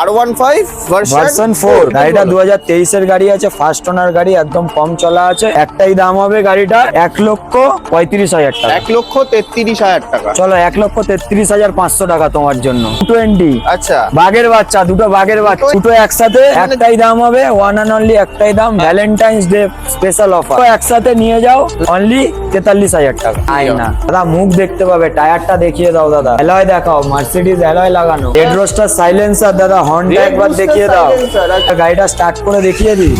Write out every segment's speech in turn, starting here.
R one five version four গাড়িটা দু হাজার তেইশের গাড়ি আছে ফার্স্ট ওনার গাড়ি একদম কম চলা আছে। একটাই দাম হবে গাড়িটা লক্ষ টাকা। টাকা। চলো টাকা তোমার জন্য। আচ্ছা। বাঘের বাচ্চা দুটো বাঘের বাচ্চা দুটো একসাথে একটাই দাম হবে ওয়ান অ্যান্ড অনলি একটাই দাম ভ্যালেন্টাইন্স ডে স্পেশাল অফার একসাথে নিয়ে যাও অনলি তেতাল্লিশ হাজার টাকা। আই না। দাদা মুখ দেখতে পাবে টায়ারটা দেখিয়ে দাও দাদা। অ্যালয় দেখাও মার্সিডিজ অ্যালয় লাগানো। রেড রোস্টার সাইলেন্সার দাদা হর্নটা একবার দেখিয়ে দাও। আচ্ছা। গাড়িটা স্টার্ট করে দেখিয়ে দিই।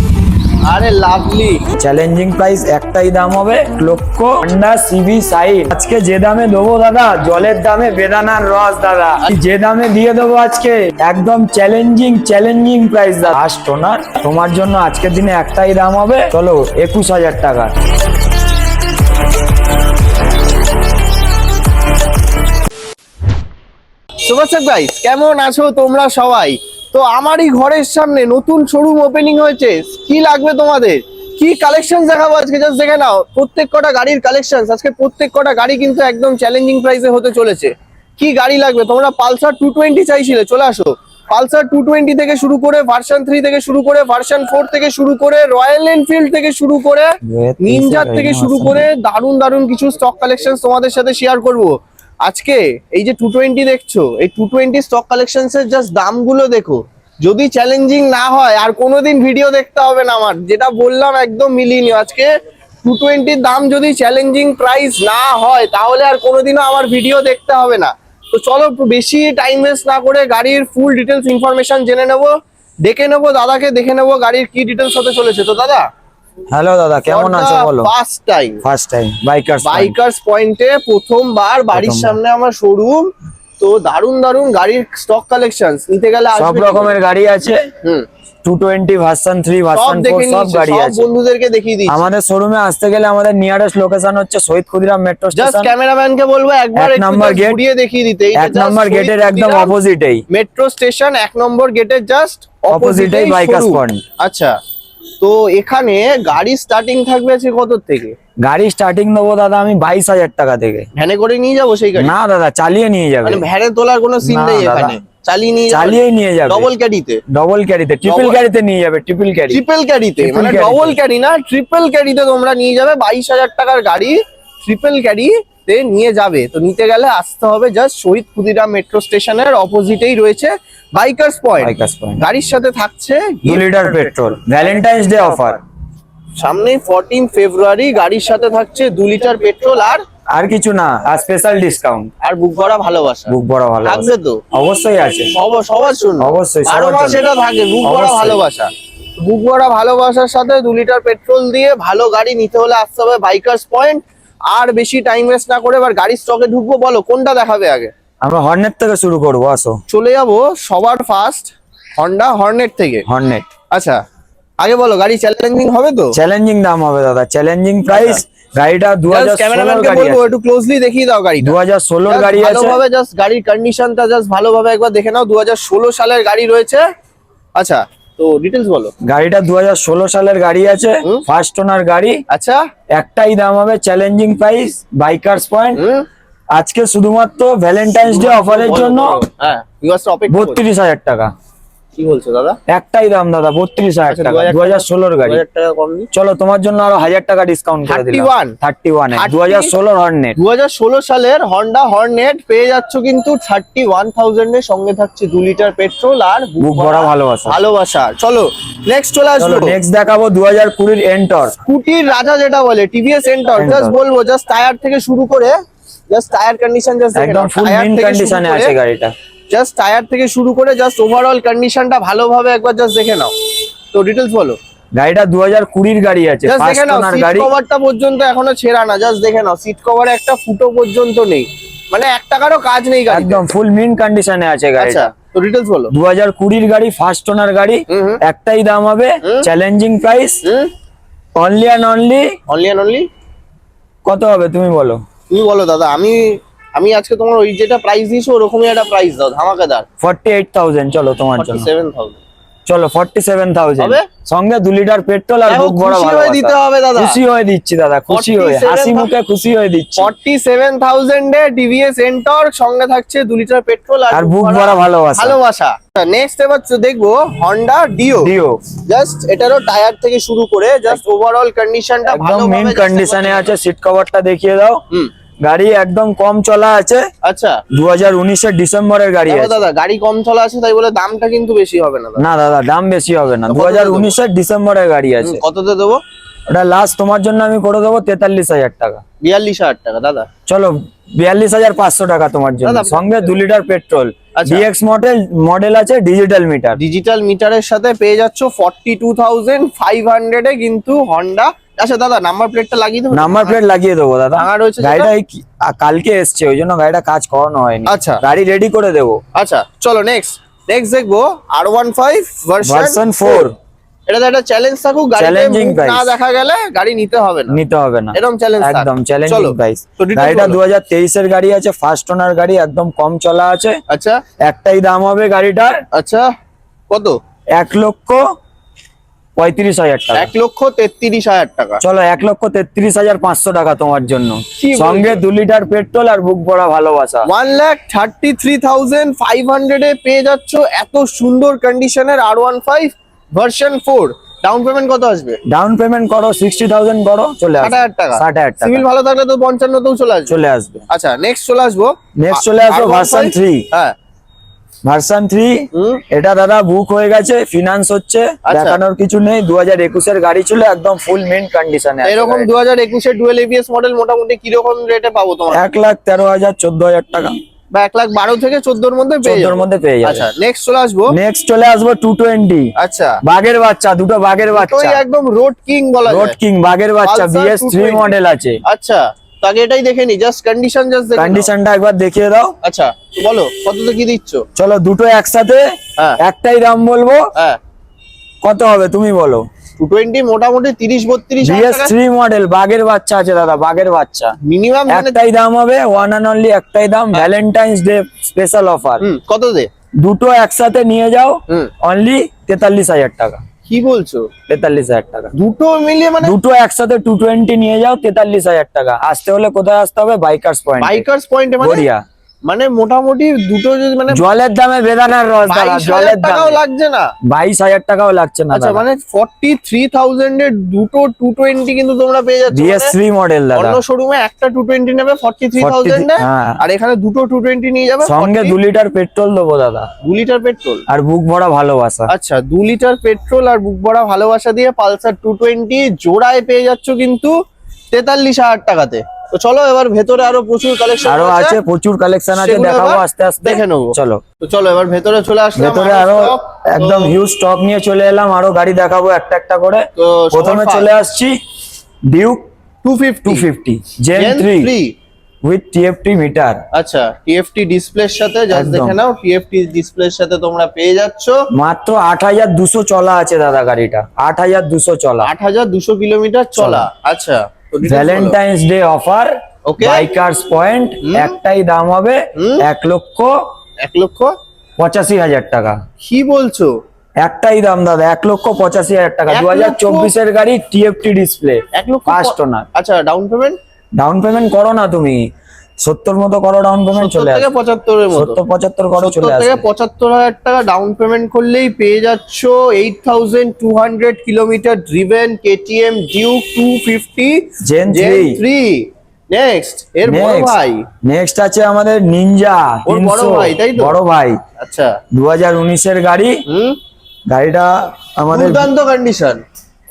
আরে লাভলি চ্যালেঞ্জিং প্রাইস একটাই দাম হবে লক্ষ। হন্ডা সিবি সাইড আজকে যে দামে দেবো দাদা জলের দামে বেদানার রস দাদা। যে দামে দিয়ে দেবো আজকে একদম চ্যালেঞ্জিং চ্যালেঞ্জিং প্রাইস দাদা। ফার্স্ট ওনার তোমার জন্য আজকের দিনে একটাই দাম হবে চলো একুশ হাজার টাকা। গাইস কেমন আছো তোমরা সবাই? তো আমারই ঘরের সামনে নতুন শোরুম ওপেনিং হয়েছে। কি লাগবে তোমাদের? কি কালেকশন দেখাবো আজকে? জাস্ট দেখে নাও। প্রত্যেক কটা গাড়ির কালেকশন আজকে প্রত্যেক কটা গাড়ি কিন্তু একদম চ্যালেঞ্জিং প্রাইসে হতে চলেছে। কি গাড়ি লাগবে? তোমরা পালসার টু টোয়েন্টি চাইছিলে চলে আসো। পালসার টু টোয়েন্টি থেকে শুরু করে ভার্সন থ্রি থেকে শুরু করে ভার্সন ফোর থেকে শুরু করে রয়্যাল এনফিল্ড থেকে শুরু করে নিনজার থেকে শুরু করে দারুণ দারুণ কিছু স্টক কালেকশন তোমাদের সাথে শেয়ার করব। আজকে এই যে টু টোয়েন্টি দেখছ, এই টু টোয়েন্টি স্টক কালেকশন এর জাস্ট দামগুলো দেখো। যদি চ্যালেঞ্জিং না হয়, আর কোনোদিন ভিডিও দেখতে হবে না আমার, যেটা বললাম একদম মিলিয়ে নিও। আজকে টু টোয়েন্টির দাম যদি চ্যালেঞ্জিং প্রাইস না হয়, তাহলে আর কোনোদিনও আমার ভিডিও দেখতে হবে না। তো চলো বেশি টাইম ওয়েস্ট না করে গাড়ির ফুল ডিটেলস ইনফরমেশন জেনে নেব, দেখে নেব, দাদাকে দেখে নেব গাড়ির কি ডিটেলস হতে চলেছে। তো দাদা? হ্যালো দাদা কেমন আছো বলো? First time first time biker bikers পয়েন্টে প্রথমবার বাড়ির সামনে আমার শোরুম তো দারুণ দারুণ গাড়ির স্টক কালেকশন নিতে গেলে সব রকমের গাড়ি আছে। হুম। Two twenty version three version four দেখে সব নিয়েছি গাড়ি আছে। বন্ধুদেরকে দেখিয়ে দিচ্ছি। আমাদের শোরুমে আসতে গেলে আমাদের নিয়ারেস্ট লোকেশন হচ্ছে Shahid Khudiram metro just station ক্যামেরাম্যানকে বলব একবার এক just gate, ঘুরিয়ে দেখিয়ে দিতে। এক নম্বর গেটের একদম অপোজিটেই মেট্রো স্টেশন এক নম্বর গেটের জাস্ট অপোজিটেই শোরুম Point। আচ্ছা। তো এখানে গাড়ি স্টার্টিং থাকবে আছে কত থেকে? গাড়ি স্টার্টিং দেবো দাদা আমি বাইশ হাজার টাকা থেকে। ভ্যানে করে নিয়ে যাব সেই গাড়ি? না দাদা চালিয়ে নিয়ে যাবে। মানে ভ্যানে তোলার কোনো সিন নেই এখানে। চালিয়ে নিয়ে চালিয়ে নিয়ে যাবে। ডবল ক্যাডিতে ডবল ক্যারিতে ট্রিপল ক্যারিতে নিয়ে যাবে ট্রিপল ক্যারি ট্রিপল ক্যারিতে মানে ডবল ক্যারি না ট্রিপল ক্যারিতে তোমরা নিয়ে যাবে। বাইশ হাজার টাকার গাড়ি ট্রিপল ক্যারিতে নিয়ে যাবে। তো নিতে গেলে আসতে হবে জাস্ট শহীদ ক্ষুদিরাম মেট্রো স্টেশনের অপোজিটেই রয়েছে বাইকার্স পয়েন্ট Bikers Point। গাড়ির সাথে থাকছে দু litre petrol Valentine's day offer সামনে ফোরটিন ফেব্রুয়ারি গাড়ির সাথে থাকছে দু লিটার পেট্রোল আর আর কিছু না আর স্পেশাল ডিসকাউন্ট আর বুক ভরা ভালোবাসা। বুক ভরা ভালো থাকবে তো? অবশ্যই আছে। সব- সবার জন্য। অবশ্যই, বারো সবার জন্য। এটা থাকে বুক ভরা ভালোবাসা। বুক ভরা ভালোবাসার সাথে দু লিটার পেট্রোল দিয়ে ভালো গাড়ি নিতে হলে আসতে হবে বাইকার্স পয়েন্ট আর বেশি টাইম ওয়েস্ট না করে এবার গাড়ির স্টকে ঢুকবো বলো কোনটা দেখাবে আগে? আমরা হর্নেট থেকে শুরু করব আসো। চলে যাব সবার ফার্স্ট হন্ডা হর্নেট থেকে। হর্নেট আচ্ছা আগে বলো গাড়ি চ্যালেঞ্জিং হবে তো? চ্যালেঞ্জিং দাম হবে দাদা চ্যালেঞ্জিং প্রাইস গাড়িটা দু হাজার ষোলোর ক্যামেরাম্যানকে গাড়ি বলব একটু ক্লোজলি দেখিয়ে দাও গাড়ি দু হাজার ষোলোর গাড়ি আছে। ভালোভাবে জাস্ট গাড়ির কন্ডিশনটা জাস্ট ভালোভাবে একবার দেখে নাও দুহাজার ষোলো সালের গাড়ি রয়েছে। আচ্ছা তো ডিটেলস বলো। গাড়িটা দু হাজার ষোলো সালের গাড়ি আছে ফার্স্ট ওনার গাড়ি। আচ্ছা। একটাই দাম হবে চ্যালেঞ্জিং প্রাইস বাইকার্স পয়েন্ট আজকে শুধুমাত্র ভ্যালেন্টাইন্স ডে অফারের জন্য হ্যাঁ ইউ আর। বত্রিশ হাজার টাকা। কি বলছো দাদা? একটাই দাম দাদা বত্রিশ হাজার আচ্ছা, টাকা দু হাজার ষোলোর গাড়ি। টাকা কম চলো তোমার জন্য আরও হাজার টাকা ডিসকাউন্ট করে দিলাম। Thirty one? দু হাজার ষোলোর হর্নেট দু সালের হন্ডা হর্নেট পেয়ে যাচ্ছ কিন্তু থার্টি ওয়ান থাউজেন্ডের সঙ্গে থাকছে দু লিটার পেট্রোল আর বুক ভরা ভালোবাসা। ভালোবাসা। চলো নেক্সট চলে চলো আসব নেক্সট দেখাবো দু হাজার কুড়ির এন্টর স্কুটির রাজা যেটা বলে টিভিএস এন্টর জাস্ট বলব জাস্ট টায়ার থেকে শুরু করে জাস্ট টায়ার কন্ডিশন জাস্ট একদম ফুল মিন কন্ডিশনে আছে গাড়িটা। জাস্ট টায়ার থেকে শুরু করে জাস্ট ওভারঅল কন্ডিশনটা ভালোভাবে একবার জাস্ট দেখে নাও। তো ডিটেলস বলো। গাড়িটা দু হাজার কুড়ির গাড়ি আছে জাস্ট দেখে নাও সিট কভারটা পর্যন্ত এখনও ছেঁড়া না জাস্ট দেখে নাও সিট কভারে একটা ফুটো পর্যন্ত নেই। মানে এক টাকারও কাজ নেই গাড়ি একদম ফুল মিন কন্ডিশনে আছে আচ্ছা গাড়িটা তো ডিটেলস বলো। দু হাজার কুড়ির গাড়ি ফার্স্ট ওনার গাড়ি। একটাই দাম হবে challenging price only and only only and only কত হবে তুমি বলো। তুমি বলো দাদা আমি আমি আজকে তোমার ওই যেটা প্রাইস দিয়েছ ওরকমই একটা প্রাইস দাও ধামাকাদার। ফর্টি এইট থাউজেন্ড চলো তোমার জন্য। সেভেন থাউজেন্ড চলো ফর্টি সেভেন থাউজেন্ড হবে? সঙ্গে দু লিটার পেট্রোল আর বুক ভরা খুশি হয়ে দিতে হবে দাদা। খুশি হয়ে দিচ্ছি দাদা খুশি হয়ে। 47 হাসি মুখে খুশি হয়ে দিচ্ছি। ফর্টি সেভেন থাউজেন্ডে টিভিএস এন্টর সঙ্গে থাকছে দু লিটার পেট্রোল আর বুক ভরা ভালোবাসা। ভালোবাসা। নেক্সট এবার দেখব হন্ডা ডিও দিও জাস্ট এটারও টায়ার থেকে শুরু করে জাস্ট ওভারঅল কন্ডিশনটা ভালো মেন কন্ডিশনে আছে সিট কভারটা দেখিয়ে দাও। হুম। গাড়ি একদম কম চলা আছে। আচ্ছা। দু হাজার উনিশের ডিসেম্বরের গাড়ি আছে। দাদা গাড়ি কম চলা আছে তাই বলে দামটা কিন্তু বেশি হবে না দাদা। না দাদা দাম বেশি হবে না। দু হাজার? উনিশের ডিসেম্বরের গাড়ি আছে। কততে দেবো? ওটা লাস্ট তোমার জন্য আমি করে দেবো তেতাল্লিশ হাজার টাকা। বিয়াল্লিশ হাজার টাকা দাদা। চলো বিয়াল্লিশ হাজার পাঁচশো টাকা তোমার জন্য। সঙ্গে দু litre petrol. DX model model আছে ডিজিটাল মিটার ডিজিটাল মিটারের সাথে পেয়ে যাচ্ছ ফর্টি টু থাউজেন্ড ফাইভ হান্ড্রেডে কিন্তু হন্ডা আচ্ছা দাদা নাম্বার প্লেটটা লাগিয়ে দেবো? নাম্বার প্লেট লাগিয়ে দেবো দাদা। ভাঙা রয়েছে গাড়িটা কালকে এসছে ওই জন্য গাড়িটা কাজ করানো হয়নি। আচ্ছা। গাড়ি রেডি করে দেবো। আচ্ছা চলো নেক্সট নেক্সট দেখব আর ওয়ান ফাইভ ভার্সন ফোর এটা তো একটা চ্যালেঞ্জ থাকুক গাড়িতে. না দেখা গেলে গাড়ি নিতে হবে না। নিতে হবে না। এরকম চ্যালেঞ্জ একদম চ্যালেঞ্জিং প্রাইস গাড়িটা গাড়ি আছে ফার্স্ট ওনার গাড়ি একদম কম চলা আছে। আচ্ছা। একটাই দাম হবে গাড়িটার। আচ্ছা কত? এক লক্ষ পঁয়ত্রিশ হাজার টাকা। এক লক্ষ তেত্রিশ হাজার টাকা। চলো এক লক্ষ তেত্রিশ হাজার পাঁচশো টাকা তোমার জন্য। সঙ্গে দু লিটার পেট্রোল আর বুক ভরা ভালোবাসা। One lakh thirty three thousand five হান্ড্রেডে পেয়ে যাচ্ছ এত সুন্দর কন্ডিশনের R one five version four down payment কত আসবে? ডাউন পেমেন্ট করো সিক্সটি থাউজেন্ড করো চলে ষাট আসবে হাজার টাকা। ষাট হাজার টাকা। সিভিল ভালো থাকলে তো পঞ্চান্নতেও চলে আসবে। চলে আসবে। আচ্ছা নেক্সট চলে আসব। Next চলে আসব R15? version three। হ্যাঁ। ভার্সন থ্রি এটা দাদা বুক হয়ে গেছে ফিনান্স হচ্ছে আচ্ছা। দেখানোর কিছু নেই দু হাজার একুশের গাড়ি ছিল একদম ফুল মেন কন্ডিশনে এরকম দু হাজার একুশে ডুয়েল এবিএস মডেল মোটামুটি কীরকম রেটে পাবো তোমার? এক লাখ তেরো হাজার চোদ্দ হাজার টাকা। বা এক লাখ বারো থেকে চোদ্দোর মধ্যে চোদ্দোর মধ্যে পেয়ে যাবে। আচ্ছা নেক্সট চলে আসব। নেক্সট চলে আসব টু টোয়েন্টি আচ্ছা। বাঘের বাচ্চা দুটো বাঘের বাচ্চা। একদম রোড কিং বলা রোড কিং বাঘের বাচ্চা বিএস থ্রি মডেল আছে। আচ্ছা। তো আগে এটাই দেখে নি জাস্ট কন্ডিশন জাস্ট দেখে কন্ডিশনটা একবার দেখিয়ে দাও। আচ্ছা বলো কততে কি দিচ্ছ? চলো দুটো একসাথে হ্যাঁ। একটাই দাম বলব। হ্যাঁ। কত হবে তুমি বলো। টু টোয়েন্টি মোটামুটি তিরিশ বত্রিশ বিএস থ্রি মডেল বাঘের বাচ্চা আছে দাদা বাঘের বাচ্চা। মিনিমাম একটাই দাম হবে ওয়ান অ্যান্ড অনলি একটাই দাম ভ্যালেন্টাইন্স ডে স্পেশাল অফার কত দে দুটো একসাথে নিয়ে যাও অনলি তেতাল্লিশ হাজার টাকা। কি বলছো? তেতাল্লিশ হাজার টাকা। দুটো মিলিয়ে মানে দুটো একসাথে টু টোয়েন্টি নিয়ে যাও তেতাল্লিশ হাজার টাকা। আসতে হলে কোথায় আসতে হবে? বাইকার্স পয়েন্ট বাইকার্স পয়েন্টে গড়িয়া। মানে মোটামুটি দুটো যদি মানে জলের দামে বেদানার রস দাদা জলের টাকাও লাগছে না। বাইশ হাজার টাকাও লাগছে না আচ্ছা মানে ফর্টি থ্রি থাউজেন্ড এর দুটো টু টোয়েন্টি কিন্তু তোমরা পেয়ে যাচ্ছ বিএস মানে মডেল দাদা। অন্য শোরুমে একটা টু টোয়েন্টি নেবে ফর্টি থ্রি থাউজেন্ড। আর এখানে দুটো টু টোয়েন্টি নিয়ে যাবে সঙ্গে দু লিটার পেট্রোল দেবো দাদা। দু লিটার পেট্রোল? আর বুক ভরা ভালোবাসা। আচ্ছা দু লিটার পেট্রোল আর বুক ভরা ভালোবাসা দিয়ে পালসার টু টোয়েন্টি জোড়ায় পেয়ে যাচ্ছ কিন্তু তেতাল্লিশ হাজার টাকাতে। তো চলো এবার ভেতরে আরও প্রচুর কালেকশন আরও আছে। প্রচুর কালেকশন আছে দেখাবো আস্তে আস্তে। দেখে নেব। চলো। তো চলো এবার ভেতরে চলে আসলাম ভেতরে আরও একদম হিউজ স্টক নিয়ে চলে এলাম আরও গাড়ি দেখাবো একটা একটা করে। তো প্রথমে চলে আসছি Duke two fifty two fifty gen three three with TFT meter আচ্ছা টিএফটি ডিসপ্লের সাথে জাস্ট দেখে নাও টিএফটি ডিসপ্লের সাথে তোমরা পেয়ে যাচ্ছ। মাত্র আট হাজার দুশো চলা আছে দাদা গাড়িটা আট হাজার দুশো চলা। আট হাজার দুশো কিলোমিটার চলা। আচ্ছা। Valentine's day offer okay bikers point একটাই দাম হবে। এক লক্ষ এক লক্ষ পঁচাশি হাজার টাকা। কি বলছো? একটাই দাম দাদা এক লক্ষ পঁচাশি হাজার টাকা। দু হাজার চব্বিশের গাড়ি টিএফটি ডিসপ্লে এক লক্ষ ফার্স্ট ওনার আচ্ছা ডাউন পেমেন্ট ডাউন পেমেন্ট করো না তুমি। সত্তর মতো করো ডাউন পেমেন্ট চলে পঁচাত্তরের মতো। সত্তর পঁচাত্তর করো চলে আসবে। পঁচাত্তর হাজার টাকা ডাউন পেমেন্ট করলেই পেয়ে যাচ্ছ eight thousand two hundred kilometre driven KTM Duke two fifty three। Three next এর বড় ভাই। নেক্সট আছে আমাদের নিনজা ওর বড় ভাই, তাই তো? বড় ভাই। আচ্ছা। দু হাজার উনিশের গাড়ি। গাড়িটা আমাদের দুর্দান্ত কন্ডিশন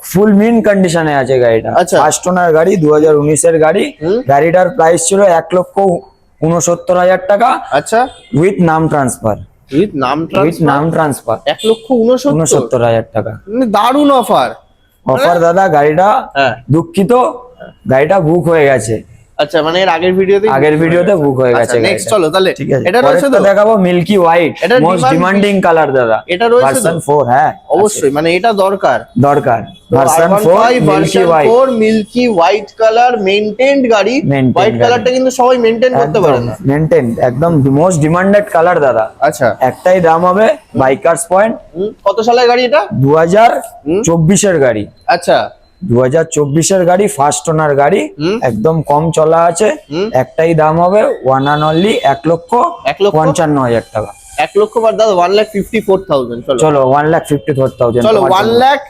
ফুল মিন কন্ডিশনে আছে গাড়িটা। আচ্ছা। ফার্স্ট ওনার গাড়ি দু হাজার উনিশের গাড়ি। গাড়িটার প্রাইস ছিল এক লক্ষ উনসত্তর হাজার টাকা। আচ্ছা। উইথ নাম ট্রান্সফার উইথ নাম উইথ নাম ট্রান্সফার এক লক্ষ উনসত্তর হাজার টাকা। মানে দারুণ অফার অফার দাদা গাড়িটা হ্যাঁ। দুঃখিত। গাড়িটা বুক হয়ে গেছে। আচ্ছা মানে এর আগের ভিডিওতে আগের ভিডিওতে বুক হয়ে গেছে নেক্সট চলো তাহলে এটা রয়েছে তো? দেখাবো মিল্কি হোয়াইট এটা মোস্ট ডিমান্ডিং কালার দাদা। এটা রয়েছে ভার্সন 4 হ্যাঁ অবশ্যই মানে এটা দরকার। দরকার। Version 4 milky white 4 milky white colour maintained গাড়ি। হোয়াইট কালারটা কিন্তু সবাই মেইনটেইন করতে পারে না। মেইনটেইন একদম মোস্ট ডিমান্ডেড কালার দাদা। আচ্ছা। একটাই দাম হবে বাইকার্স পয়েন্ট কত সালের গাড়ি এটা? দু হাজার চব্বিশের গাড়ি। আচ্ছা। দু হাজার চব্বিশের গাড়ি ফার্স্ট ওনার গাড়ি। একদম কম চলা আছে। একটাই দাম হবে ওয়ান অ্যান্ড অনলি এক লক্ষ এক লক্ষ? পঞ্চান্ন হাজার টাকা। এক লক্ষ বার দাদা one lakh fifty four thousand চলো। One lakh fifty four thousand চলো ওয়ান লাখ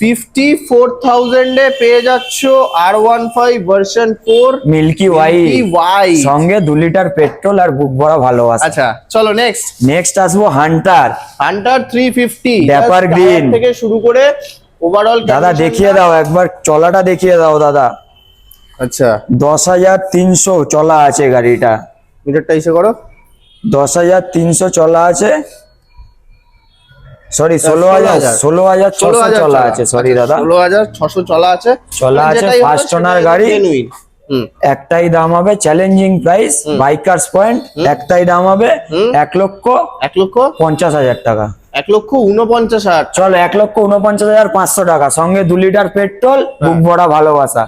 ফিফটি ফোর থাউজেন্ডে পেয়ে যাচ্ছ R one five version four milky white white সঙ্গে দু লিটার পেট্রোল আর বুক ভরা ভালোবাসা। আচ্ছা চলো নেক্সট নেক্সট আসব Hunter Hunter three fifty green। থেকে শুরু করে ওভারঅল দাদা দেখিয়ে দাও একবার চলাটা দেখিয়ে দাও দাদা। আচ্ছা। দশ হাজার তিনশো চলা আছে গাড়িটা। মিটারটা এসে করো। দশ হাজার তিনশো চলা আছে। সরি ষোলো হাজার ষোলো হাজার। ছশো চলা আছে সরি দাদা। ষোলো হাজার ছশো চলা আছে। চলা মানে আছে, owner সেটাই গাড়ি। একটাই দাম হবে চ্যালেঞ্জিং প্রাইস বাইকার্স পয়েন্ট একটাই দাম হবে এক লক্ষ এক লক্ষ পঞ্চাশ হাজার টাকা। এক লক্ষ উনপঞ্চাশ হাজার। চলো এক লক্ষ উনপঞ্চাশ হাজার পাঁচশো টাকা। সঙ্গে দু লিটার পেট্রোল বুক ভরা ভালোবাসা।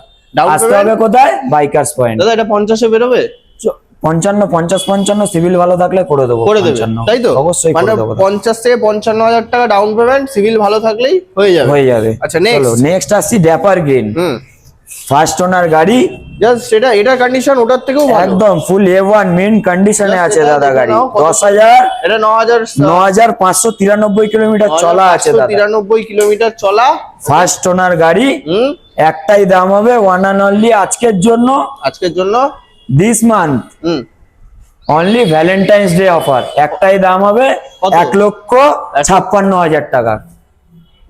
আসতে হবে কোথায়? বাইকার্স পয়েন্ট দাদা এটা পঞ্চাশে বেরোবে? পঞ্চান্ন পঞ্চাশ পঞ্চান্ন সিভিল ভালো থাকলে করে দেবো। করে দেবে। তাই তো? অবশ্যই মানে পঞ্চাশ থেকে পঞ্চান্ন হাজার টাকা ডাউন পেমেন্ট সিভিল ভালো থাকলেই হয়ে যাবে। হয়ে যাবে। আচ্ছা, নেক্সট আসছি ড্যাপার গ্রিন হুম। ফার্স্ট ওনার গাড়ি? জাস্ট সেটা এটার কন্ডিশন ওটার থেকেও ভালো। একদম ফুল এ ওয়ান মেন কন্ডিশনে আছে দাদা গাড়ি। নাও, কত? দশ হাজার এটা ন হাজার ন হাজার পাঁচশো তিরানব্বই কিলোমিটার চলা আছে দাদা। তিরানব্বই কিলোমিটার চলা। ফার্স্ট ওনার গাড়ি একটাই দাম হবে ওয়ান অ্যান্ড অনলি আজকের জন্য। আজকের জন্য? দিস মান্থ হুম। অনলি ভ্যালেন্টাইন্স ডে অফার একটাই দাম হবে? এক লক্ষ ছাপ্পান্ন হাজার টাকা।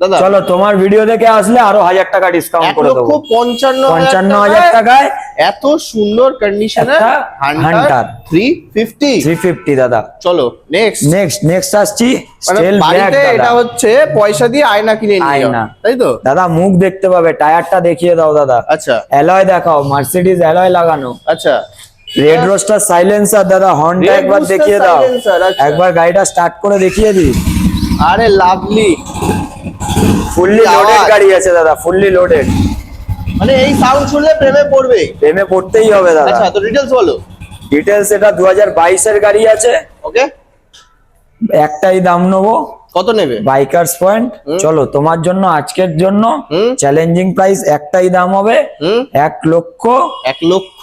দাদা। চলো তোমার ভিডিও দেখে আসলে আরও হাজার টাকা ডিসকাউন্ট করে দেবো। পঞ্চান্ন পঞ্চান্ন হাজার টাকায় এত সুন্দর কন্ডিশনে একটা Hunter three fifty three fifty দাদা। চলো নেক্সট নেক্সট নেক্সট আসছি। মানে বাড়িতে এটা হচ্ছে পয়সা দিয়ে আয়না কিনে নিয়ে আয়না। তাই তো? দাদা মুখ দেখতে পাবে টায়ারটা দেখিয়ে দাও দাদা। আচ্ছা। অ্যালয় দেখাও মার্সিডিজ অ্যালয় লাগানো। আচ্ছা। রেড রোস্টার সাইলেন্সার দাদা হর্নটা একবার দেখিয়ে দাও। আচ্ছা। একবার গাড়িটা স্টার্ট করে দেখিয়ে দি আরে লাভলি ফুললি লোডেড গাড়ি আছে দাদা ফুললি লোডেড মানে এই সাউন্ড শুনলে প্রেমে পড়বে। প্রেমে পড়তেই হবে দাদা। আচ্ছা তো ডিটেইলস বলো। ডিটেইলস এটা দু হাজার বাইশের গাড়ি আছে। ওকে একটাই দাম নেব। কত নেবে? বাইকার্স পয়েন্ট চলো তোমার জন্য আজকের জন্য চ্যালেঞ্জিং প্রাইস একটাই দাম হবে। এক লক্ষ এক লক্ষ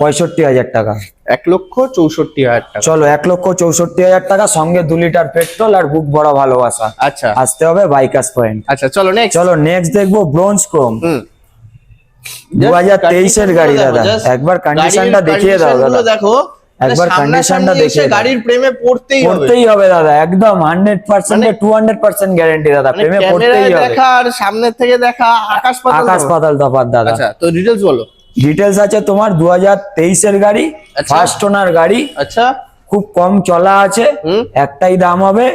পঁয়ষট্টি হাজার টাকা। এক লক্ষ চৌষট্টি হাজার টাকা। চলো এক লক্ষ চৌষট্টি হাজার টাকা সঙ্গে দু লিটার পেট্রোল আর বুক ভরা ভালোবাসা। আচ্ছা। আসতে হবে বাইকার্স পয়েন্ট আচ্ছা চলো নেক্সট চলো নেক্সট দেখব ব্রোঞ্জ ক্রোম দু হাজার তেইশের গাড়ি দাদা। একবার কন্ডিশনটা দেখিয়ে দাও দাদা। দেখো। একবার মানে condition টা সামনাসামনি দেখিয়ে এসে দাও। গাড়ির প্রেমে পড়তেই হবে। পড়তেই হবে দাদা একদম হান্ড্রেড পার্সেন্ট মানে- টু হান্ড্রেড পার্সেন্ট গ্যারেন্টি দাদা মানে প্রেমে পড়তেই হবে। দেখা আর সামনের থেকে দেখা আকাশ পাতাল আকাশ পাতাল তফাৎ দাদা। আচ্ছা তো ডিটেলস বলো। ডিটেলস আছে তোমার দু হাজার তেইশের গাড়ি আচ্ছা। ফার্স্ট ওনার গাড়ি। আচ্ছা। খুব কম চলা আছে। একটাই দাম হবে।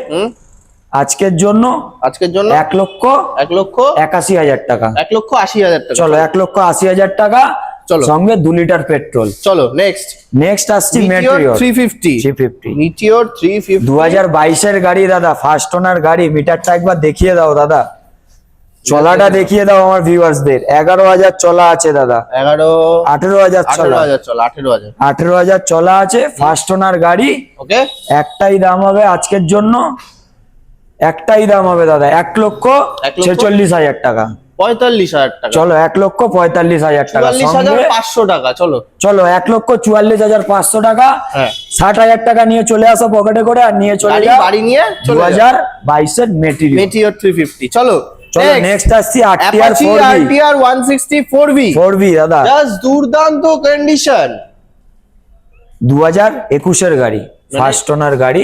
আজকের জন্য আজকের জন্য? এক লক্ষ এক লক্ষ? একাশি হাজার টাকা। এক লক্ষ আশি হাজার টাকা। চলো এক লক্ষ আশি হাজার টাকা। চলো। সঙ্গে দু লিটার পেট্রোল। চলো নেক্সট নেক্সট আসছি Meteor three fifty three fifty Meteor three fifty দু হাজার বাইশের গাড়ি দাদা ফার্স্ট ওনার গাড়ি। মিটারটা একবার দেখিয়ে দাও দাদা। চলাটা দেখিয়ে দাও আমার ভিউয়ার্সদের এগারো হাজার চলা আছে দাদা। এগারো আঠেরো হাজার চলা। আঠেরো হাজার আঠেরো হাজার। চলা আছে ফার্স্ট ওনার গাড়ি। ওকে। একটাই দাম হবে আজকের জন্য। একটাই দাম হবে দাদা এক লক্ষ? ছেচল্লিশ হাজার টাকা। পঁয়তাল্লিশ হাজার টাকা। চলো এক লক্ষ পঁয়তাল্লিশ হাজার টাকা। পাঁচশো টাকা চলো। চলো এক লক্ষ চুয়াল্লিশ হাজার পাঁচশো টাকা। হ্যাঁ। ষাট হাজার টাকা নিয়ে চলে আসো পকেটে করে আর নিয়ে চলে বাড়ি নিয়ে দু হাজার বাইশের মেটেরিয়াল মেটিওর থ্রি ফিফটি চলো। চলো নেক্সট আসছি RTR Apache four RTR one sixty four V four B দাদা। জাস্ট দুর্দান্ত কন্ডিশন দু হাজার একুশের গাড়ি মানে ফার্স্ট ওনার গাড়ি।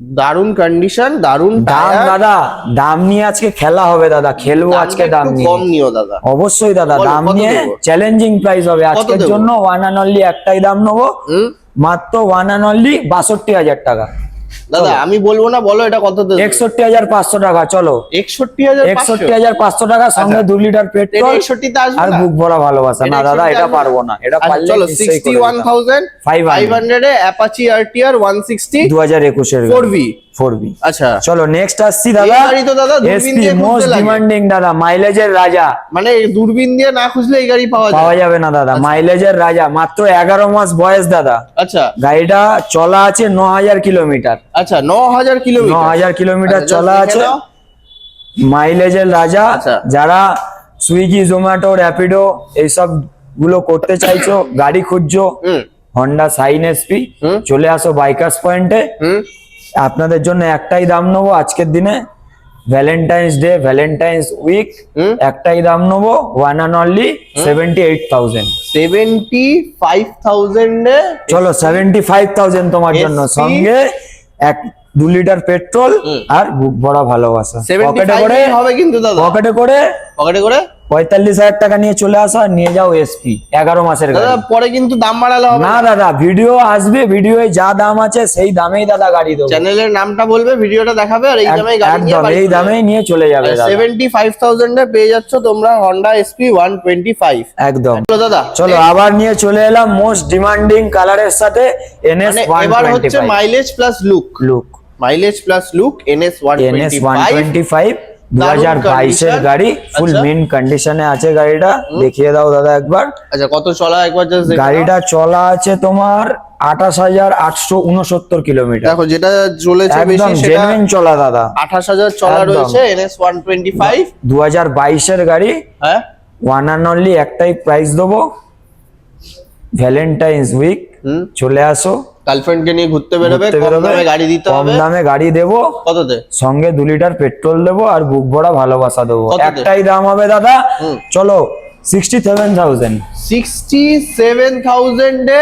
দারুণ কন্ডিশন দারুণ দাম দাদা দাম নিয়ে আজকে খেলা হবে দাদা খেলব আজকে দাম নিয়ে। কম নিও দাদা। অবশ্যই দাদা দাম নিয়ে চ্যালেঞ্জিং প্রাইস হবে। আজকের জন্য ওয়ান অ্যান্ড অনলি একটাই দাম নেব। মাত্র ওয়ান অ্যান্ড অনলি বাষট্টি হাজার টাকা। দাদা আমি বলব না বলো এটা কত একষট্টি হাজার পাঁচশো টাকা চলো। একষট্টি হাজার একষট্টি হাজার পাঁচশো টাকা সঙ্গে দু লিটার পেট্রোল একষট্টিতে আসবে আর বুক ভরা ভালোবাসা। না দাদা এটা পারব না। এটা আচ্ছা, পারলে চলো sixty one. Thousand 500 five hundred এ অ্যাপাচি আরটিআর ওয়ান সিক্সটি দু হাজার একুশের ফোর ভি ফোর বি আচ্ছা। চলো নেক্সট আসছি দাদা। গাড়ি তো দাদা দূরবীন দিয়ে মোস্ট। ডিমান্ডিং দাদা মাইলেজের রাজা। মানে দূরবীন দিয়ে না খুঁজলে এই গাড়ি পাওয়া যায়। পাওয়া যাবে না দাদা মাইলেজের রাজা। মাত্র এগারো মাস বয়স দাদা। আচ্ছা। গাড়িটা চলা আছে ন হাজার কিলোমিটার আচ্ছা ন হাজার ন কিলোমিটার হাজার কিলোমিটার আচ্ছা, চলা আছে মাইলেজের রাজা আচ্ছা। যারা সুইগি জোম্যাটো র্যাপিডো এইসবগুলো করতে চাইছো গাড়ি খুঁজছো হন্ডা সাইন এসপি। চলে আসো বাইকার্স পয়েন্টে। আপনাদের জন্য একটাই দাম নেব আজকের দিনে। Valentine's day Valentine's week. একটাই দাম নেব one and only seventy eight thousand seventy five থাউজেন্ডে চলো সেভেন্টি ফাইভ থাউজেন্ড তোমার জন্য। সঙ্গে এক দু লিটার পেট্রোল আর বুক ভরা ভালোবাসা পকেটে করে হবে কিন্তু দাদা। পকেটে করে পকেটে করে? পঁয়তাল্লিশ হাজার টাকা নিয়ে চলে আসো আর নিয়ে যাও এসপি এগারো মাসের পরে কিন্তু দাম বাড়ালে না দাদা ভিডিও আসবে ভিডিওয়ে যা দাম আছে সেই দামেই দাদা গাড়ি দেবো। চ্যানেলের নামটা বলবে ভিডিওটা দেখাবে আর এই দামে একদম এই দামেই নিয়ে চলে যাবে সেভেন্টি ফাইভ থাউজেন্ডে পেয়ে যাচ্ছ তোমরা Honda SP one twenty five একদম। দাদা। চলো আবার নিয়ে চলে এলাম মোস্ট ডিমান্ডিং কালারের সাথে এনএস মানে এবার হচ্ছে mileage plus look look mileage plus look NS one NS one twenty five দু হাজার বাইশের গাড়ি ফুল। মিন কন্ডিশনে আছে গাড়িটা দেখিয়ে দাও দাদা একবার। আচ্ছা কত চলা একবার গাড়িটা চলা আছে তোমার আঠাশ হাজার আটশো উনসত্তর কিলোমিটার। দেখো যেটা চলেছে একদম জেনুইন চলা দাদা। আঠাশ হাজার চলা রয়েছে এনএস ওয়ান টোয়েন্টি ফাইভ দু হাজার বাইশের গাড়ি হ্যাঁ। ওয়ান অ্যান্ড অনলি একটাই প্রাইস দেবো। ভ্যালেন্টাইন্স উইক চলে আসো। গার্লফ্রেন্ডকে নিয়ে ঘুরতে বেরোবে কম দামে গাড়ি দিতে কম দামে গাড়ি দেবো কততে? সঙ্গে দু লিটার পেট্রোল দেবো আর বুক ভরা ভালোবাসা দেবো। একটাই দাম হবে দাদা। চলো sixty seven thousand sixty seven থাউজেন্ডে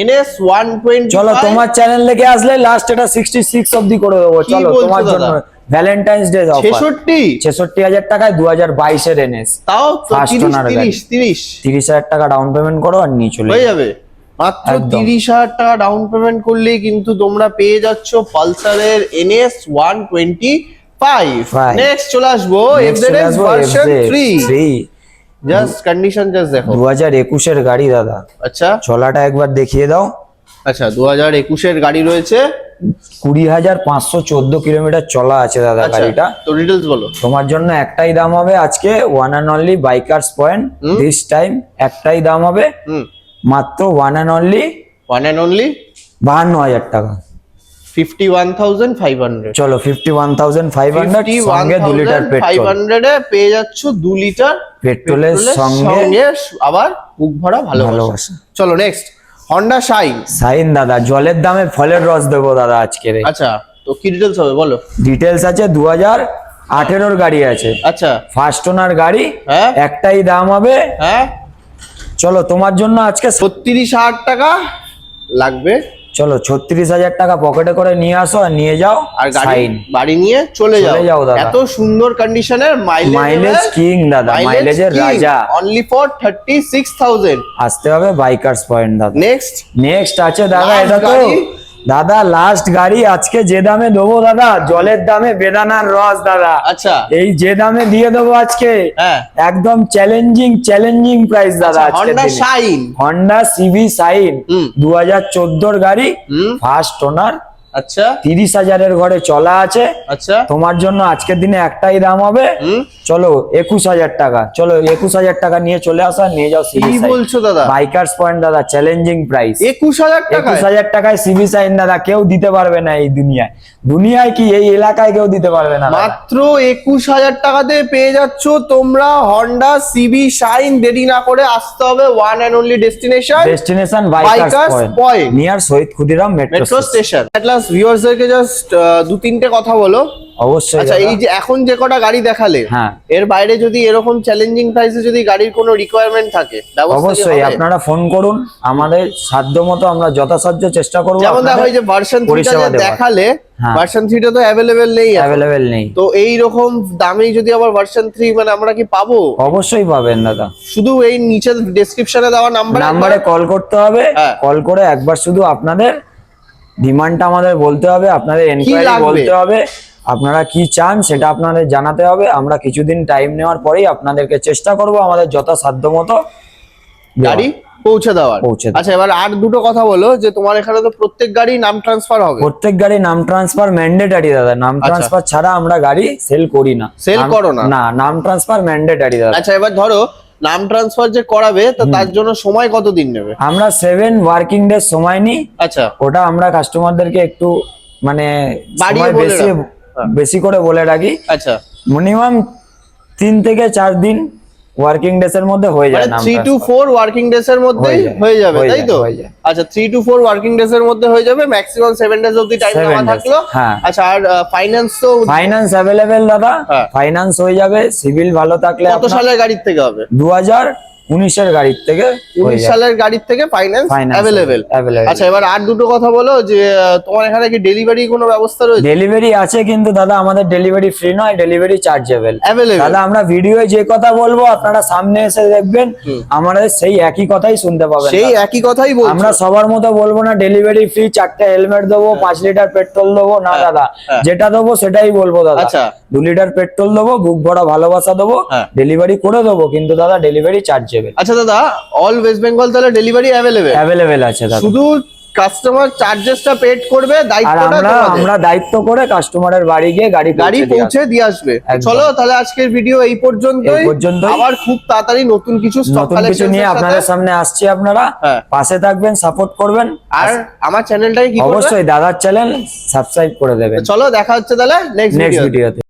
NS one twenty চলো তোমার চ্যানেল থেকে আসলে লাস্ট এটা সিক্সটি সিক্স অব্দি করে দেবো। চলো তোমার জন্য ভ্যালেন্টাইন্স ডে অফার ছেষট্টি? হাজার টাকায় দু হাজার বাইশের এনএস তাও তো First তিরিশ owner গাড়ি। তিরিশ তিরিশ। তিরিশ হাজার টাকা ডাউন পেমেন্ট করো আর নিয়ে চলে যাবে। মাত্র তিরিশ হাজার টাকা ডাউন পেমেন্ট করলেই কিন্তু তোমরা পেয়ে যাচ্ছ পালসারের NS one twenty five. Next চলে আসব Next এফজেড চলে এক্স আসব version three just condition just দেখো। দু হাজার একুশের গাড়ি দাদা। আচ্ছা। চলাটা একবার দেখিয়ে দাও। আচ্ছা দু হাজার একুশের গাড়ি রয়েছে। কুড়ি হাজার পাঁচশো চোদ্দ কিলোমিটার চলা আছে দাদা আচ্ছা গাড়িটা। তো ডিটেলস বলো। তোমার জন্য একটাই দাম হবে আজকে one and only bikers point. This time একটাই দাম হবে হুম। মাত্র one and only one and only বাহান্ন হাজার টাকা। Fifty one thousand five hundred চলো fifty one thousand five hundred fifty সঙ্গে দু লিটার ফাইভ হান্ড্রেডে পেয়ে যাচ্ছ দু লিটার পেট্রোলের সঙ্গে আবার বুক ভরা ভালোবাসা। চলো নেক্সট হন্ডা শাইন দাদা জলের দামে ফলের রস দেবো দাদা আজকে আচ্ছা তো কি ডিটেলস হবে বলো? ডিটেলস আছে দু হাজার আঠেরোর গাড়ি আছে। আচ্ছা। ফার্স্ট ওনার গাড়ি হ্যাঁ। একটাই দাম হবে হ্যাঁ। চলো তোমার জন্য আজকে ছত্রিশ হাজার টাকা লাগবে। চলো ছত্রিশ হাজার টাকা পকেটে করে নিয়ে আসো আর নিয়ে যাও আর গাড়ি বাড়ি নিয়ে চলে যাও। যাও দাদা। এত সুন্দর কন্ডিশনের মাইলেজ মাইলেজ কিং দাদা মাইলেজের রাজা। Only for thirty six thousand আসতে হবে বাইকার্স পয়েন্ট দাদা। নেক্সট নেক্সট আছে দাদা এটা তো। দাদা লাস্ট গাড়ি আজকে যে দামে দেবো দাদা জলের দামে বেদানার রস দাদা। আচ্ছা। এই যে দামে দিয়ে দেবো আজকে হ্যাঁ। একদম চ্যালেঞ্জিং চ্যালেঞ্জিং প্রাইস দাদা Honda Shine Honda CB Shine দু হাজার চোদ্দোর গাড়ি ফার্স্ট ওনার আচ্ছা। তিরিশ হাজারের ঘরে চলা আছে। আচ্ছা। তোমার জন্য আজকের দিনে একটাই দাম হবে। চলো একুশ হাজার টাকা। চলো একুশ হাজার টাকা নিয়ে চলে আসা নিয়ে যাও কি বলছো দাদা? বাইকার্স পয়েন্ট দাদা চ্যালেঞ্জিং প্রাইস একুশ হাজার টাকা একুশ হাজার টাকায় সিভি সাইন দাদা কেউ দিতে পারবে না এই দুনিয়ায়। দুনিয়ায় কি এই এলাকায় কেউ দিতে পারবে না মাত্র একুশ হাজার টাকাতে পেয়ে যাচ্ছ তোমরা হন্ডা সিবি শাইন দেরি না করে আসতে হবে one and only destination destination bikers point near Shahid Khudiram metro station last ভিউয়ার্সদেরকে just দু তিনটে কথা বলো। অবশ্যই আচ্ছা এই যে এখন যে কটা গাড়ি দেখালে হ্যাঁ। এর বাইরে যদি এরকম চ্যালেঞ্জিং প্রাইসে যদি গাড়ির কোনো রিকোয়ারমেন্ট থাকে অবশ্যই আপনারা ফোন করুন আমাদের সাধ্য মতো আমরা যথাসাধ্য চেষ্টা করব যেমন দেখো এই যে ভার্সন থ্রিটা পরিষেবা দেখালে হ্যাঁ। ভার্সন থ্রিটা তো অ্যাভেলেবেল নেই। অ্যাভেলেবেল নেই। তো এই রকম দামে যদি আবার ভার্সন থ্রি মানে আমরা কি পাবো? অবশ্যই পাবেন দাদা। শুধু এই নিচে ডেসক্রিপশনে দেওয়া নাম্বার নাম্বারে কল করতে হবে। হ্যাঁ। কল করে একবার শুধু আপনাদের ডিমান্ডটা আমাদের বলতে হবে আপনাদের এনকোয়ারি বলতে হবে আপনারা কি চান সেটা আপনাদের জানাতে হবে আমরা কিছুদিন টাইম নেওয়ার পরেই আপনাদেরকে চেষ্টা করব আমাদের যথাসাধ্য মতো গাড়ি পৌঁছে দেওয়ার। আচ্ছা এবার আর দুটো কথা বলো যে তোমার এখানে তো প্রত্যেক গাড়ি নাম ট্রান্সফার হবে প্রত্যেক গাড়ি নাম ট্রান্সফার ম্যান্ডেটারি দাদা নাম আচ্ছা। ট্রান্সফার ছাড়া আমরা গাড়ি সেল করি না সেল করো না? না নাম ট্রান্সফার ম্যান্ডেটারি দাদা আচ্ছা এবার ধরো নাম ট্রান্সফার যে করাবে তো তার জন্য সময় কতদিন নেবে? আমরা সেভেন ওয়ার্কিং ডে সময় নিই। আচ্ছা। ওটা আমরা কাস্টমারদেরকে একটু মানে বাড়িয়ে বেশি হ্যাঁ। বেশি করে বলে রাখি। আচ্ছা। মিনিমাম তিন থেকে চার দিন ওয়ার্কিং ডেজ এর মধ্যে হয়ে মানে নাম three two four working days এর মধ্যেই হয়ে যাবে তাই তো? আচ্ছা three two four working days এর মধ্যে হয়ে যাবে ম্যাক্সিমাম সেভেন ডেজ অব্দি টাইম দেওয়া থাকল। আচ্ছা আর ফাইন্যান্স তো ফাইন্যান্স অ্যাভেলেবেল দাদা ফাইনান্স হয়ে যাবে সিভিল ভালো থাকলে কত সালের গাড়ির থেকে হবে? দু হাজার উনিশের গাড়ির থেকে উনিশ সালের গাড়ির থেকে ফাইন্যান্স অ্যাভেলেবেল আচ্ছা এবার আর দুটো কথা বলো যে তোমার এখানে কি ডেলিভারি কোনো ব্যবস্থা রয়েছে? ডেলিভারি আছে কিন্তু দাদা আমাদের ডেলিভারি ফ্রি নয় ডেলিভারি চার্জেবল দাদা আমরা ভিডিওয়ে যে কথা বলব আপনারা সামনে এসে দেখবেন আমাদের সেই একই কথাই শুনতে পাবেন সেই একই কথাই বলব আমরা সবার মতো বলব না ডেলিভারি ফ্রি চারটে হেলমেট দেবো পাঁচ লিটার পেট্রোল দেবো না দাদা। হ্যাঁ। যেটা দেবো সেটাই বলব দাদা। আচ্ছা। দু লিটার পেট্রোল দেবো বুক ভরা ভালোবাসা দেবো হ্যাঁ। ডেলিভারি করে দেবো কিন্তু দাদা ডেলিভারি চার্জেবল আচ্ছা দাদা অল ওয়েস্ট বেঙ্গল তাহলে ডেলিভারি অ্যাভেলেবেল অ্যাভেলেবেল আছে দাদা। শুধু কাস্টমার চার্জেসটা পেড করবে দায়িত্বটা আমরা আমরা দায়িত্ব করে কাস্টমারের বাড়ি গিয়ে গাড়ি গাড়ি পৌঁছে দিয়ে আসব। চলো তাহলে আজকের ভিডিও এই পর্যন্তই। এই পর্যন্তই। আবার খুব তাড়াতাড়ি নতুন কিছু স্টক কিছু নিয়ে আপনাদের সামনে আসছি আপনারা। হ্যাঁ। পাশে থাকবেন সাপোর্ট করবেন। আর আমার চ্যানেলটাকে কি অবশ্যই দাদার চ্যানেল সাবস্ক্রাইব করে দেবেন। চলো দেখা হচ্ছে তাহলে নেক্সট নেক্সট ভিডিও ভিডিওতে